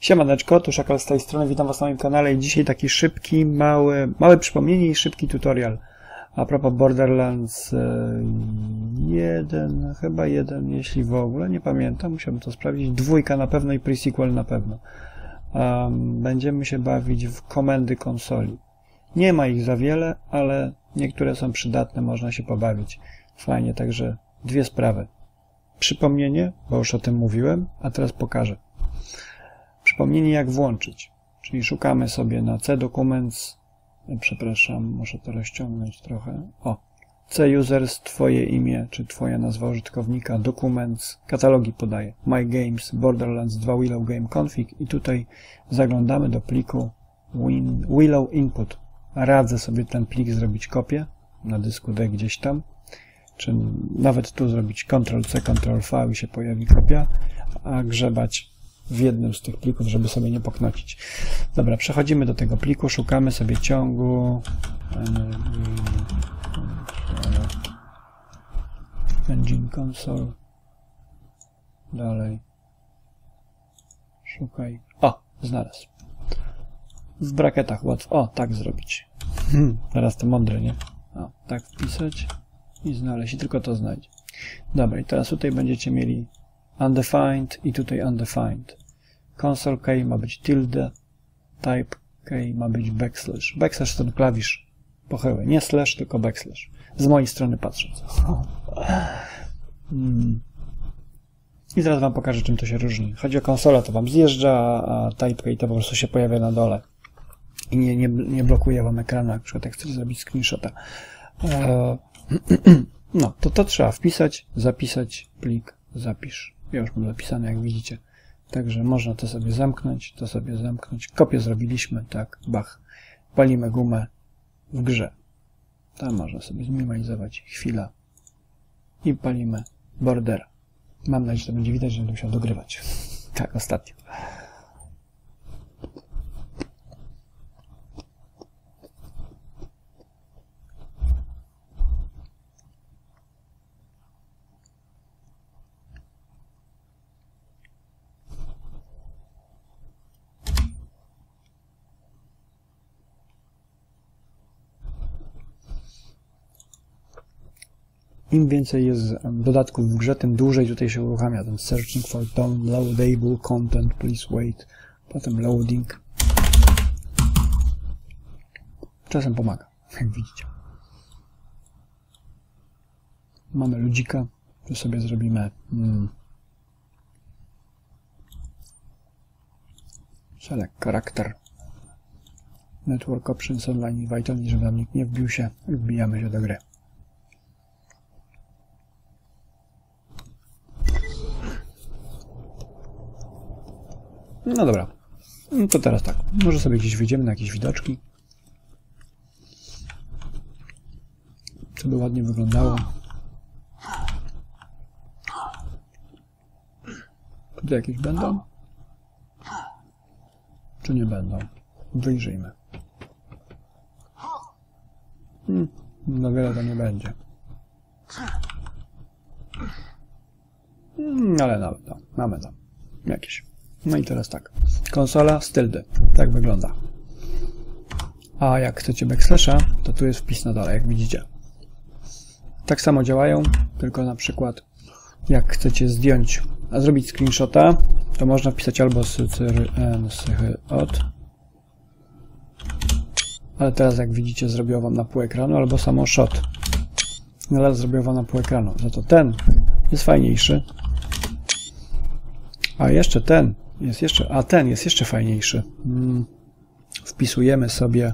Siemaneczko, tu Szakal z tej strony, witam was na moim kanale i dzisiaj taki szybki, mały, małe przypomnienie i szybki tutorial. A propos Borderlands 1, chyba jeden, jeśli w ogóle, nie pamiętam, musiałbym to sprawdzić. Dwójka na pewno i pre-sequel na pewno. Um, będziemy się bawić w komendy konsoli. Nie ma ich za wiele, ale niektóre są przydatne, można się pobawić. Fajnie, także dwie sprawy. Przypomnienie, bo już o tym mówiłem, a teraz pokażę. Przypomnienie jak włączyć. Czyli szukamy sobie na C Documents, przepraszam, muszę to rozciągnąć trochę. O, C Users, Twoje imię, czy Twoja nazwa użytkownika, Documents, katalogi podaje, My Games, Borderlands 2 Willow Game Config i tutaj zaglądamy do pliku Win, Willow Input. Radzę sobie ten plik zrobić kopię na dysku D gdzieś tam, czy nawet tu zrobić Ctrl-C, Ctrl-V i się pojawi kopia, a grzebać w jednym z tych plików, żeby sobie nie poknocić. Dobra, przechodzimy do tego pliku, szukamy sobie ciągu. Engine Console. Dalej. Szukaj. O, znalazł. W brakietach łatwo, o, tak zrobić. Hmm, teraz to mądre, nie? o, tak wpisać i znaleźć, i tylko to znajdzie dobra, i teraz tutaj będziecie mieli undefined i tutaj undefined console key ma być tilde, type key ma być backslash. Backslash to ten klawisz pochyły, nie slash, tylko backslash. Z mojej strony patrząc. Hmm. I zaraz wam pokażę, czym to się różni. Chodzi o konsolę, to wam zjeżdża, a type key to po prostu się pojawia na dole. I nie, nie, nie blokuje wam ekranu, na przykład jak chcecie zrobić screenshota. E, no, to to trzeba wpisać, zapisać, plik, zapisz. Ja już mam zapisane, jak widzicie. Także można to sobie zamknąć, to sobie zamknąć. Kopię zrobiliśmy, tak, bach. Palimy gumę w grze. Tam można sobie zminimalizować chwila. I palimy bordera. Mam nadzieję, że to będzie widać, że będę musiał dogrywać. tak, ostatnio. Im więcej jest dodatków w grze, tym dłużej tutaj się uruchamia ten searching for downloadable content, please wait, potem loading. Czasem pomaga, jak widzicie. Mamy ludzika, tu sobie zrobimy hmm, select charakter network options online vital, żeby nam nikt nie wbił się, wbijamy się do gry. No dobra. No to teraz tak. Może sobie gdzieś wyjdziemy na jakieś widoczki. Co by ładnie wyglądało. Tutaj jakieś będą? Czy nie będą? Wyjrzyjmy. Hmm, no wiele to nie będzie. Hmm, ale nawet to. Mamy tam. Jakieś. No i teraz tak. Konsola z tyldy. Tak wygląda. A jak chcecie backslasha, to tu jest wpis na dole, jak widzicie. Tak samo działają, tylko na przykład jak chcecie zdjąć, a zrobić screenshota, to można wpisać albo od. Ale teraz jak widzicie zrobiło wam na pół ekranu, albo samo shot. No zrobiło wam na pół ekranu. Za to ten jest fajniejszy. A jeszcze ten jest jeszcze, a ten jest jeszcze fajniejszy. Hmm. Wpisujemy sobie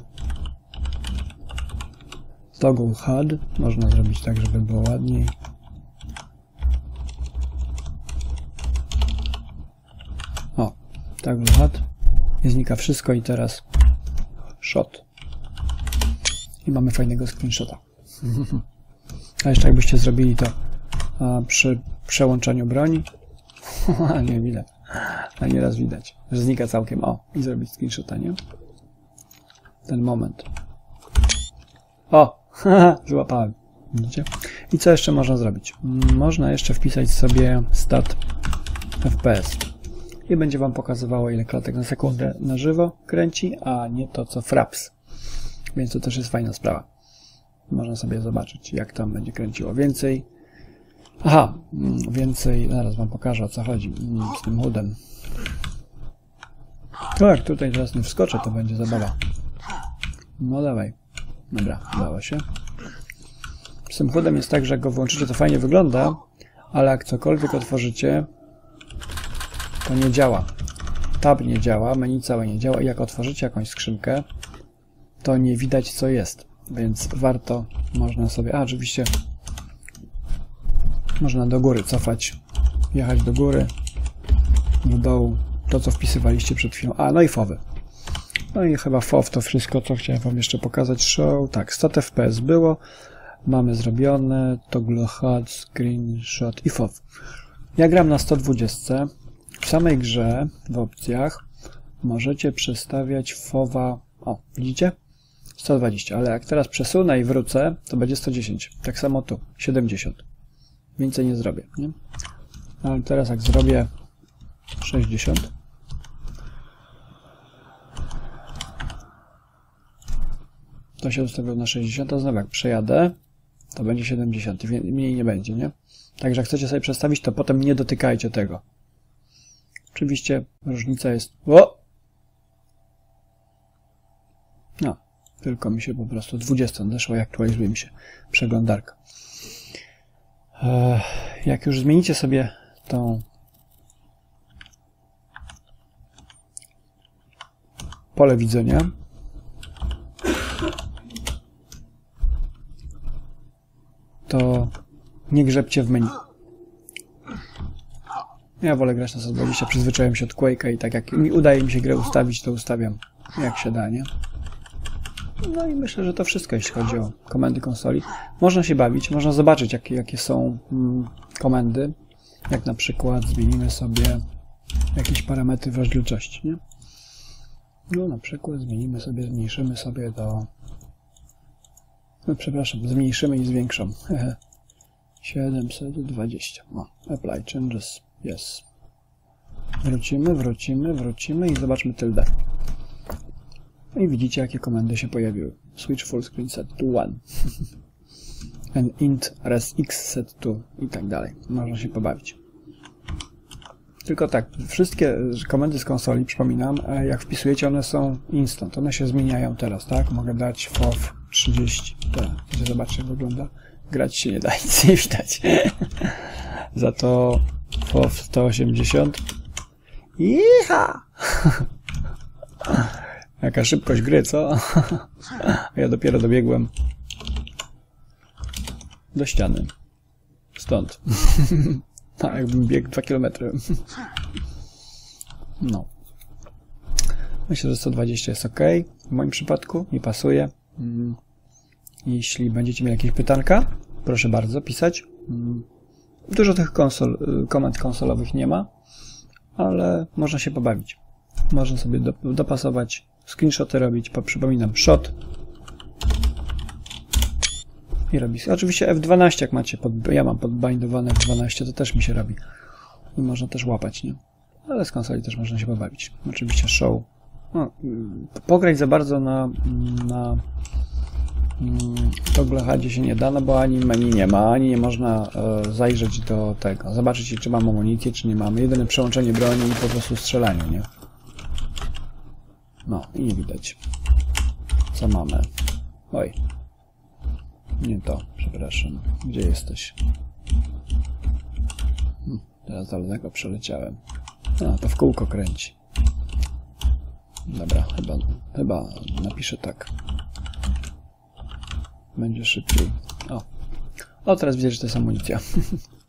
toggle HUD. Można zrobić tak, żeby było ładniej. O, toggle HUD. I znika wszystko i teraz shot. I mamy fajnego screenshota. A jeszcze jakbyście zrobili to przy przełączaniu broni. nie widać. A nieraz widać, że znika całkiem. O, i zrobić screenshota, nie? Ten moment. O, złapałem. Widzicie? I co jeszcze można zrobić? Można jeszcze wpisać sobie stat FPS. i będzie Wam pokazywało, ile klatek na sekundę na żywo kręci, a nie to, co fraps. Więc to też jest fajna sprawa. Można sobie zobaczyć, jak tam będzie kręciło więcej. Aha, mm, więcej, zaraz Wam pokażę, o co chodzi mm, z tym hudem. Tak, tutaj teraz nie wskoczę, to będzie zabawa. No dawaj. Dobra, udało się. Z tym hudem jest tak, że jak go włączycie, to fajnie wygląda, ale jak cokolwiek otworzycie, to nie działa. Tab nie działa, menu całe nie działa i jak otworzycie jakąś skrzynkę, to nie widać co jest. Więc warto, można sobie, a oczywiście można do góry cofać, jechać do góry, do dołu, to co wpisywaliście przed chwilą. A, no i fowy. No i chyba FOW to wszystko, co chciałem Wam jeszcze pokazać. Show, tak, 100 FPS było, mamy zrobione, toggle HUD, screenshot i FOW. Ja gram na 120. W samej grze, w opcjach, możecie przestawiać FOWa, o, widzicie? 120, ale jak teraz przesunę i wrócę, to będzie 110. Tak samo tu, 70. Więcej nie zrobię, nie? Ale teraz jak zrobię 60, to się ustawił na 60, a znowu jak przejadę, to będzie 70, mniej nie będzie, nie? Także jak chcecie sobie przestawić, to potem nie dotykajcie tego. Oczywiście różnica jest... O! No, tylko mi się po prostu 20 zeszła i aktualizuje mi się przeglądarka. Jak już zmienicie sobie tą pole widzenia, to nie grzebcie w menu. Ja wolę grać na 120, przyzwyczaiłem się od Quake'a i tak jak mi udaje mi się grę ustawić, to ustawiam jak się da, nie? No i myślę, że to wszystko, jeśli chodzi o komendy konsoli. Można się bawić, można zobaczyć, jakie, jakie są mm, komendy. Jak na przykład zmienimy sobie jakieś parametry w rozdzielczości, nie? No na przykład zmienimy sobie, zmniejszymy sobie do no, przepraszam, zmniejszymy i zwiększam. 720. No, apply changes. Yes. Wrócimy, wrócimy, wrócimy i zobaczmy tyldę. No i widzicie, jakie komendy się pojawiły. Switch full screen set to 1. And int resx set to i tak dalej. Można się pobawić. Tylko tak, wszystkie komendy z konsoli, przypominam, jak wpisujecie, one są instant. One się zmieniają teraz, tak? Mogę dać FOV 30. Tak, zobaczcie jak wygląda. Grać się nie da, nic nie widać. Za to FOV 180. Iha! Jaka szybkość gry, co? ja dopiero dobiegłem do ściany. Stąd. Tak, jakbym biegł 2 km. No. Myślę, że 120 jest ok. W moim przypadku nie pasuje. Mm. Jeśli będziecie mieli jakieś pytanka, proszę bardzo pisać. Mm. Dużo tych konsol, y, komend konsolowych nie ma, ale można się pobawić. Można sobie dopasować, screenshoty robić. Przypominam, shot i robi. Oczywiście F12 jak macie, pod, ja mam podbindowane F12, to też mi się robi. I można też łapać, nie? Ale z konsoli też można się pobawić. Oczywiście show. No, pograć za bardzo na, na toggle HUDzie się nie da, no bo ani menu nie ma, ani nie można e, zajrzeć do tego, zobaczyć czy mamy amunicję, czy nie mamy. Jedyne przełączenie broni i po prostu strzelanie, nie? No, i nie widać. Co mamy? Oj, nie to, przepraszam. Gdzie jesteś? Hm, teraz daleko przeleciałem. A, to w kółko kręci. Dobra, chyba, chyba napiszę tak. Będzie szybciej. O. O, teraz widzę, że to jest amunicja.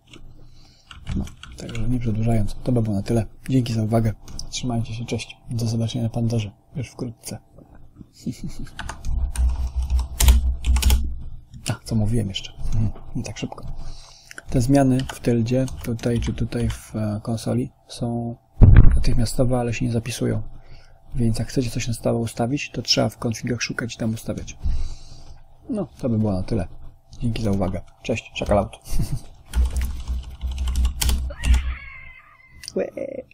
Także nie przedłużając, to by było na tyle. Dzięki za uwagę. Trzymajcie się, cześć. Do zobaczenia na Pandorze. Już wkrótce. A, co mówiłem jeszcze. Mhm, nie tak szybko. Te zmiany w tyldzie, tutaj czy tutaj w e, konsoli, są natychmiastowe, ale się nie zapisują. Więc jak chcecie coś na stałe ustawić, to trzeba w konfigach szukać i tam ustawiać. No, to by było na tyle. Dzięki za uwagę. Cześć, czekalaut. swag.